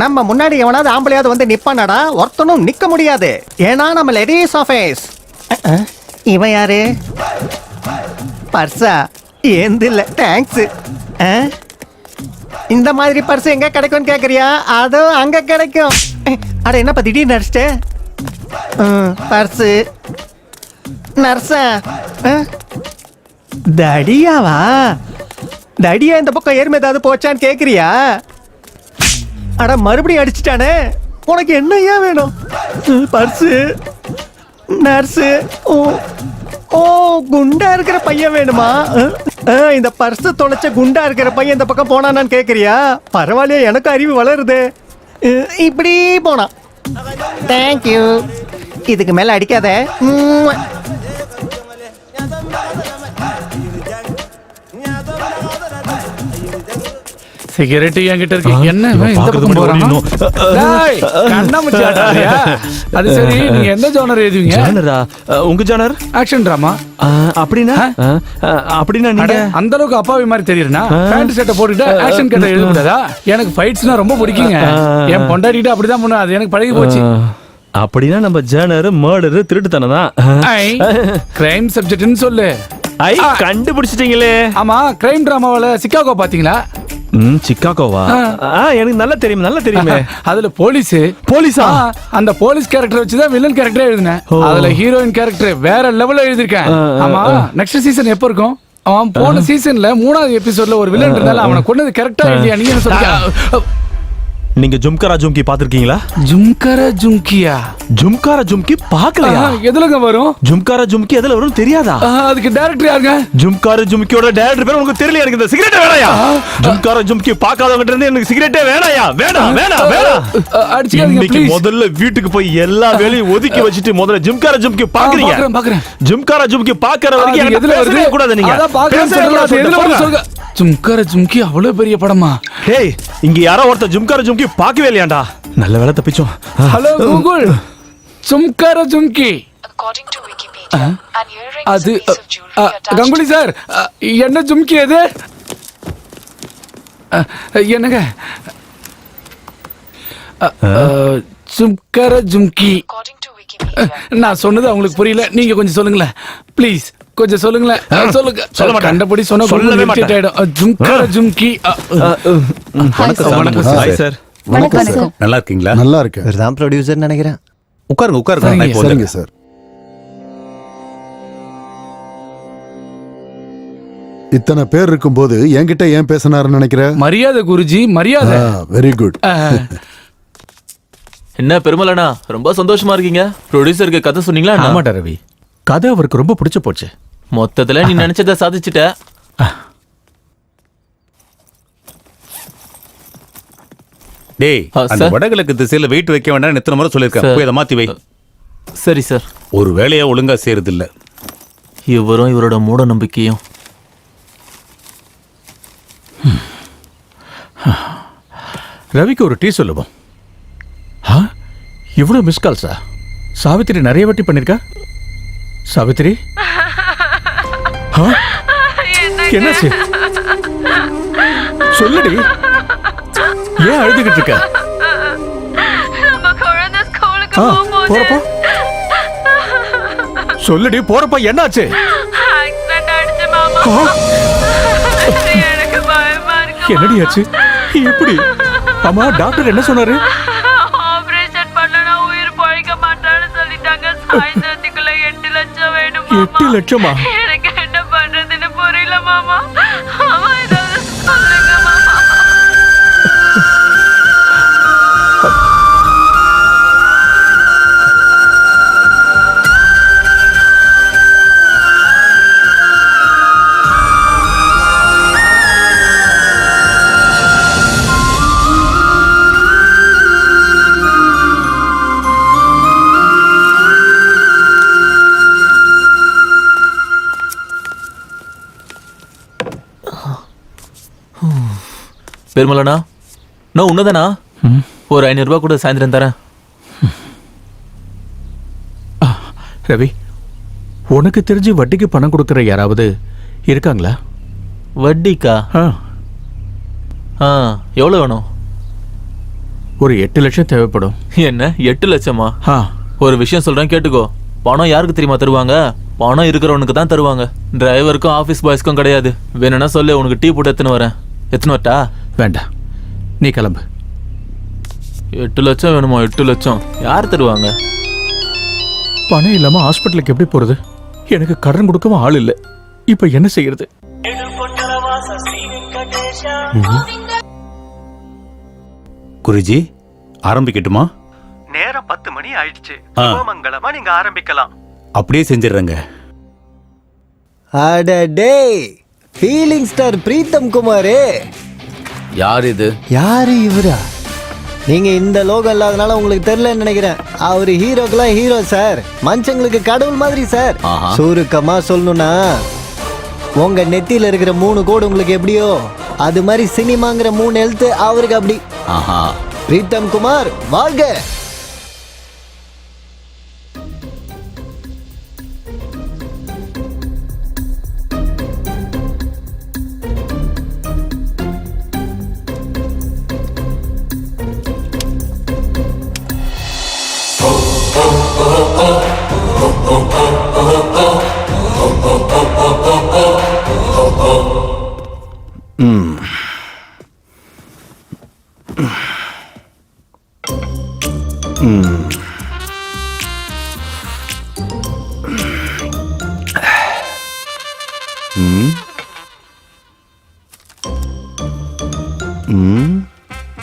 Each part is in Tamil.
நம்ம முன்னாடி எவனாவது ஆம்பளையாவது வந்து நிப்பானடா ஒருத்தனும் நிக்க முடியாது. ஏன்னா நம்ம லேடிஸ் ஆஃபீஸ் இவன் யாரு? பர்ஸா ஏந்து இல்ல தேங்க்ஸ் இந்த மாதிரி பர்ஸ் எங்க கிடைக்கும்னு கேக்குறியா? அதோ அங்க கிடைக்கும். அட என்னப்பா திடீர்னு நடிச்சிட்டு? பர்ஸு நர்ஸா? தடியாவா? தடியா இந்த பக்கம் எருமை ஏதாவது போச்சான்னு கேக்குறியா? அட மறுபடியும் அடிச்சிட்டானே? உனக்கு என்னையா வேணும்? பர்ஸு. நர்ஸு. ஓ ஓ குண்டா இருக்கிற பையன் வேணுமா? இந்த பர்ஸை தொலைச்ச குண்டா இருக்கிற பையன் இந்த பக்கம் போனானான்னு கேட்குறியா பரவாயில்லையா எனக்கு அறிவு வளருது. இப்படி போனான். தேங்க்யூ இதுக்கு மேலே அடிக்காத. சிகரெட் என்கிட்ட இருக்கு. என்ன? இந்த பக்கம் போறான். டேய், கண்ணாமூச்சி? அது சரி நீங்க எந்த ஜோனர் எழுதுவீங்க ஜானரா உங்க ஜானர் ஆக்ஷன் டிராமா அஹ், அப்படின்னா? நீங்க? அந்த அளவுக்கு அப்பாவி மாதிரி தெரியுதுனா பேண்ட் சட்டை போட்டுட்டு ஆக்ஷன் கதை எழுதக்கூடாதா எனக்கு ஃபைட்ஸ்னா ரொம்ப பிடிக்குங்க. என் பொண்டாடிட்டு அப்படிதான் பண்ணும் அது எனக்கு பழகி போச்சு. அப்படின்னா நம்ம ஜானர் மர்டர் திருட்டுத்தனம் தான் கிரைம் சப்ஜெக்ட்னு சொல்லு. ஐ கண்டுபிடிச்சிட்டீங்களே. ஆமா கிரைம் டிராமாவில சிக்காகோ பாத்தீங்களா ம் சிக்காகோவா? ஆ. எனக்கு நல்லா தெரியும் நல்லா தெரியுமே. அதுல போலீஸ். போலீஸா? அந்த போலீஸ் கேரக்டர் வச்சு தான் வில்லன் கேரக்டரே எழுதினேன். ஓ. அதுல ஹீரோயின் கேரக்டர் வேற லெவல்ல எழுதிருக்கேன் ஆ, ஆ, ஆமா. நெக்ஸ்ட் சீசன் எப்போ இருக்கும்? அவன் போன சீசன்ல மூணாவது எபிசோட்ல ஒரு வில்லன் இருந்தாலும் அவனை கொண்டது கரெக்டா இல்லையா? நீங்க என்ன சொல்றீங்க? நீங்க ஜும்கரா ஜும்கி பாத்திருக்கீங்களா ஜும்கர ஜும்கியா? ஜும்காரா ஜும்கி பார்க்கலையா? ஆ, எதுலங்க வரும்? ஜும்காரா ஜும்கி எதுல வரும் தெரியாதா? அதுக்கு டைரக்டர் யாருங்க? ஜும்காரு ஜும்கியோட டேரக்டர் பேர் உங்களுக்கு தெரியல எனக்கு இந்த சிகரெட் வேணாயா? ஜும்காரா ஜும்கி பார்க்காதவங்க இருந்து எனக்கு சிகரெட்டே வேணாயா? வேணாம் வேணாம் வேணாம் இன்னைக்கு முதல்ல வீட்டுக்கு போய் எல்லா வேலையும் ஒதுக்கி வச்சுட்டு முதல்ல ஜிம்காரா ஜும்கி பாக்குறீங்க பாக்குறேன் பாக்குறேன் ஜிம்காரா ஜும்கி பாக்குற வரைக்கும் எனக்கு எதுல வருது? கூடாது நீங்க. அதான் வருது சொல்லுங்க. சொல்லுங்க. ஜும்கர ஜும்கி அவ்வளவு பெரிய படமா? டேய் இங்க யாரோ ஒருத்தர் ஜிம்காரா ஜும்கி பார்க்கவே இல்லையாண்டா? நல்ல வேலை தப்பிச்சோம். Hello Google ஜும்கர jhumki According to Wikipedia, an earring is அது a piece of jewelry uh, attached Ganguly sir என்ன ஜும்கி அது? அ, என்னங்க? அ, அ, ஜும்கர ஜும்கி according to Wikipedia. நான் சொன்னது அவங்களுக்கு புரியல. நீங்க கொஞ்சம் சொல்லுங்களேன். ப்ளீஸ் கொஞ்சம் சொல்லுங்களேன். சொல்லுங்க. சொல்ல மாட்டேன். கண்டபடி சொன்னா சொல்லவே சொல்லவே மாட்டேன். ஆயிடும். அ, ஜும்கர ஜும்கி அ, வணக்கம் சார். வணக்கம் சார். வணக்கம் சார். நல்லா இருக்கீங்களா நல்லா இருக்கேன் இவர் தான் ப்ரொடியூசர் நினைக்கிறேன். உட்காருங்க உட்காருங்க. நான் இப்போ சரிங்க வந்துடுறேன். சார். இத்தனை பேர் இருக்கும்போது என்கிட்ட ஏன் பேசினாருன்னு நினைக்கிற? மரியாதை குருஜி மரியாதை. வெரி குட் என்ன பெருமலண்ணா ரொம்ப சந்தோஷமா இருக்கீங்க. ப்ரொடியூசருக்கு கதை சொன்னீங்களா அண்ணா? ஆமாடா ரவி. கதை அவருக்கு ரொம்ப பிடிச்சு போச்சு. மொத்தத்துல நீ நினைச்சத சாதிச்சிட்ட. டேய் ஆ, அந்த சார். வடகிழக்கு திசையில வெயிட் வைக்க வேண்டாம் எத்தனை முறை சொல்லியிருக்கேன். போய் அதை மாத்தி வை. சரி சார். ஒரு வேலையை ஒழுங்கா செய்யறது இல்ல இவரும் இவரோட மூட நம்பிக்கையும். ரவிக்கு ஒரு டீ சொல்லுவோம். ஆ? இவ்வளவு மிஸ் கால்ஸா சாவித்திரி நிறைய வாட்டி பண்ணிருக்கா? சாவித்திரி? ஆ? என்னாச்சு சொல்லுடி. ஏன் அழுதுகிட்டு இருக்க? நம்ம குழந்தை ஸ்கூலுக்கு போகும்போது போறப்போ? சொல்லுடி போறப்ப என்னாச்சு? ஆக்சிடென்ட் ஆயிடுச்சு மாமா. ஆ, எனக்கு பயமா இருக்கு என்னடி ஆச்சு? எப்படி? ஆமா டாக்டர் என்ன சொன்னாரு? ஆபரேஷன் பண்ணனா உயிர் பழைக்க மாட்டான்னு சொல்லிட்டாங்க. சாயந்தரத்துக்குள்ள எட்டு லட்சம் வேணும் எட்டு மாமா? லட்சமா? பெருமலண்ணா நான் உன்னதானா? ஒரு ஐநூறு ரூபாய் கூட சாயந்தரம் தரேன். ரவி உனக்கு தெரிஞ்சு வட்டிக்கு பணம் கொடுக்குற யாராவது இருக்காங்களா? வட்டிக்கா? ஆ. எவ்வளோ வேணும்? ஒரு எட்டு லட்சம் தேவைப்படும். என்ன எட்டு லட்சமா? ஆ. ஒரு விஷயம் சொல்றேன் கேட்டுக்கோ. பணம் யாருக்கு தெரியுமா தருவாங்க? பணம் இருக்கிறவனுக்கு தான் தருவாங்க. டிரைவருக்கும் ஆஃபீஸ் பாய்ஸ்க்கும் கிடையாது. வேணும்னா சொல்லு உனக்கு டீ போட்டு எத்தனை வரேன். எத்தனை வரட்டா? வேண்டாம் நீ கிளம்பு. எட்டு லட்சம் வேணுமா? எட்டு லட்சம். யார் தருவாங்க? பணம் இல்லாம ஹாஸ்பிட்டலுக்கு எப்படி போறது? எனக்கு கடன் கொடுக்கவும் ஆள் இல்லை. இப்ப என்ன செய்யறது? குருஜி ஆரம்பிக்கட்டுமா? நேரம் பத்து மணி ஆயிடுச்சு. மங்களமா நீங்க ஆரம்பிக்கலாம். அப்படியே செஞ்சிடுறேங்க. அடடே ஃபீலிங் ஸ்டார் பிரீத்தம் குமாரே. யார் இது? யாரு இவரா? நீங்க இந்த லோகம் இல்லாதனால உங்களுக்கு தெரியலன்னு நினைக்கிறேன். அவரு ஹீரோக்கெல்லாம் ஹீரோ சார் மனுஷங்களுக்கு கடவுள் மாதிரி சார் ஆஹா. சுருக்கமா சொல்லணும்னா உங்க நெத்தியில இருக்கிற மூணு கோடு உங்களுக்கு எப்படியோ? அது மாதிரி சினிமாங்கிற மூணு எழுத்து அவருக்கு அப்படி. ஆஹா. பிரீத்தம் குமார் வாழ்க!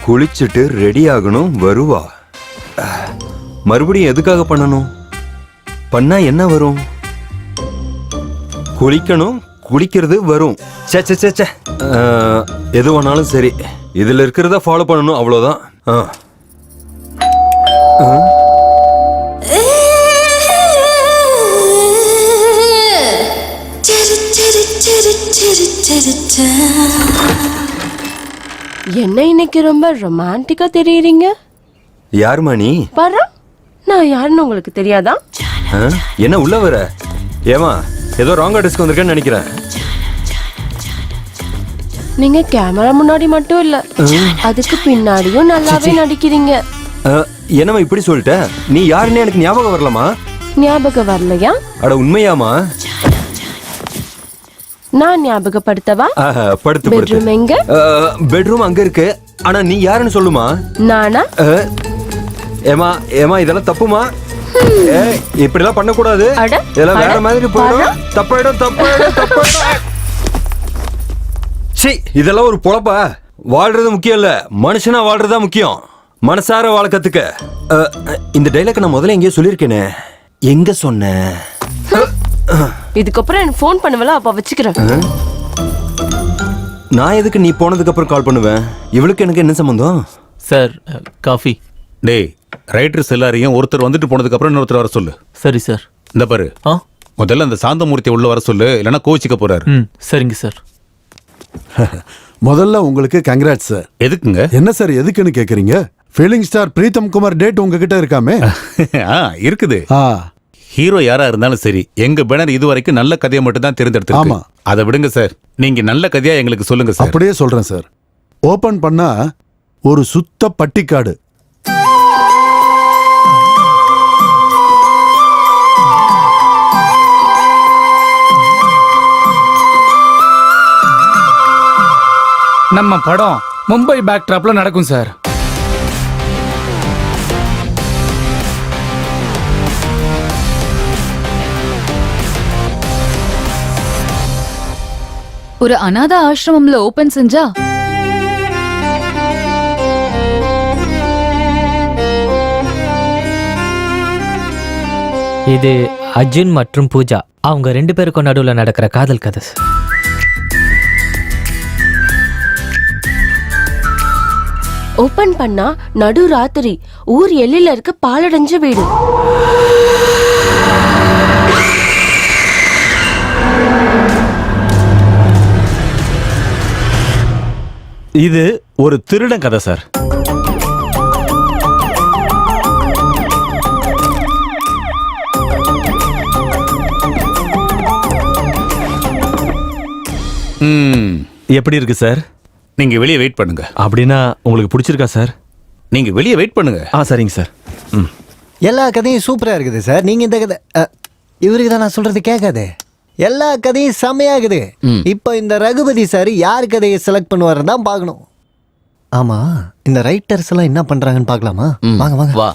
குளிச்சுட்டு ரெடி ஆகணும் வருவா. மறுபடியும் எதுக்காக பண்ணணும்? பண்ணா என்ன வரும்? குளிக்கணும் குளிக்கிறது வரும். சே சே சே சே எது வேணாலும் சரி. இதுல இருக்கிறத ஃபாலோ பண்ணணும் அவ்வளவுதான். ஆ. என்ன இன்னைக்கு ரொம்ப ரொமான்டிக்கா தெரியுறீங்க? யாரும்மா நீ பாரு நான் யாருன்னு உங்களுக்கு தெரியாதா? என்ன உள்ள வர? ஏமா ஏதோ ராங் அட்ரஸ்க்கு வந்திருக்கேன்னு நினைக்கிறேன். நீங்க கேமரா முன்னாடி மட்டும் இல்ல. அதுக்கு பின்னாடியும் நல்லாவே நடிக்கிறீங்க. அஹ், என்னம்மா இப்படி சொல்லிட்ட? நீ யாருன்னு எனக்கு ஞாபகம் வரலமா ஞாபகம் வரலையா? அட உண்மையாமா நான் ஞாபகப்படுத்தவா? படுத்து பெட்ரூம் எங்க? பெட்ரூம் அங்க இருக்கு. ஆனா நீ யாருன்னு சொல்லுமா? நானா? ஏமா ஏமா இதெல்லாம் தப்புமா? ஏய் இப்படிலாம் பண்ணக்கூடாது. அட, இதெல்லாம் வேற மாதிரி போயிடும். தப்பாயிடும் தப்பாயிடும் தப்பாயிடும். சீ இதெல்லாம் ஒரு பொழப்பா? வாழ்றது முக்கியம் இல்ல. மனுஷனா வாழ்றதா முக்கியம். மனசார வாழ கத்துக்க. இந்த டைலாக் நான் முதல்ல எங்கேயோ சொல்லியிருக்கேனே. எங்க சொன்னேன் இதுக்கப்புறம் எனக்கு ஃபோன் பண்ணுவல அப்ப வச்சுக்கிறேன். நான் எதுக்கு நீ போனதுக்கு அப்புறம் கால் பண்ணுவேன் இவளுக்கு எனக்கு என்ன சம்பந்தம்? Sir coffee. டேய் ரைட்டர்ஸ் எல்லாரையும் ஒருத்தர் வந்துட்டு போனதுக்கு அப்புறம் இன்னொருத்தர் வர சொல்லு. சரி சார். இந்த பாரு. ஆ? முதல்ல அந்த சாந்தமூர்த்தி உள்ள வர சொல்லு இல்லைன்னா கோச்சிக்க போறாரு. ம் சரிங்க சார். முதல்ல உங்களுக்கு கங்க்ராட்ஸ் சார் எதுக்குங்க? என்ன சார் எதுக்குன்னு கேக்குறீங்க? Feeling star Pritam Kumar date உங்ககிட்ட இருக்காமே? ஆ இருக்குது. ஆ. ஹீரோ யாரா இருந்தாலும் சரி எங்க பேனர் இது வரைக்கும் நல்ல கதையை மட்டும் தான் தேர்ந்தெடுத்திருக்கு. ஆமா. அதை விடுங்க சார் நீங்க நல்ல கதையா எங்களுக்கு சொல்லுங்க சார் அப்படியே சொல்றேன் சார் ஓபன் பண்ணா ஒரு சுத்த பட்டிக்காடு. நம்ம படம் மும்பை பேக் ட்ராப்ல நடக்கும் சார். ஒரு அனாத ஆசிரமம்ல ஓபன் செஞ்சா? இது அர்ஜுன் மற்றும் பூஜா. அவங்க ரெண்டு பேருக்கும் நடுவில் நடக்கிற காதல் கதை ஓபன் பண்ணா நடு ராத்திரி. ஊர் எல்லையில இருக்க பாலடைஞ்ச வீடு. இது ஒரு திருடன் கதை சார். ம் எப்படி இருக்கு சார்? நீங்க வெளியே வெயிட் பண்ணுங்க. அப்படின்னா உங்களுக்கு பிடிச்சிருக்கா சார்? நீங்க வெளியே வெயிட் பண்ணுங்க. ஆ சரிங்க சார். ம். எல்லா கதையும் சூப்பரா இருக்குது சார். நீங்க இந்த கதை அ, இவருக்கு தான் நான் சொல்றது கேட்காதே. எல்லா கதையும் செமையாகுது இப்போ இந்த ரகுபதி சார் யார் கதையை செலக்ட் பண்ணுவாருன்னு தான் பார்க்கணும். ஆமா இந்த ரைட்டர்ஸ் எல்லாம் என்ன பண்றாங்கன்னு பார்க்கலாமா? வாங்க வாங்க. வா.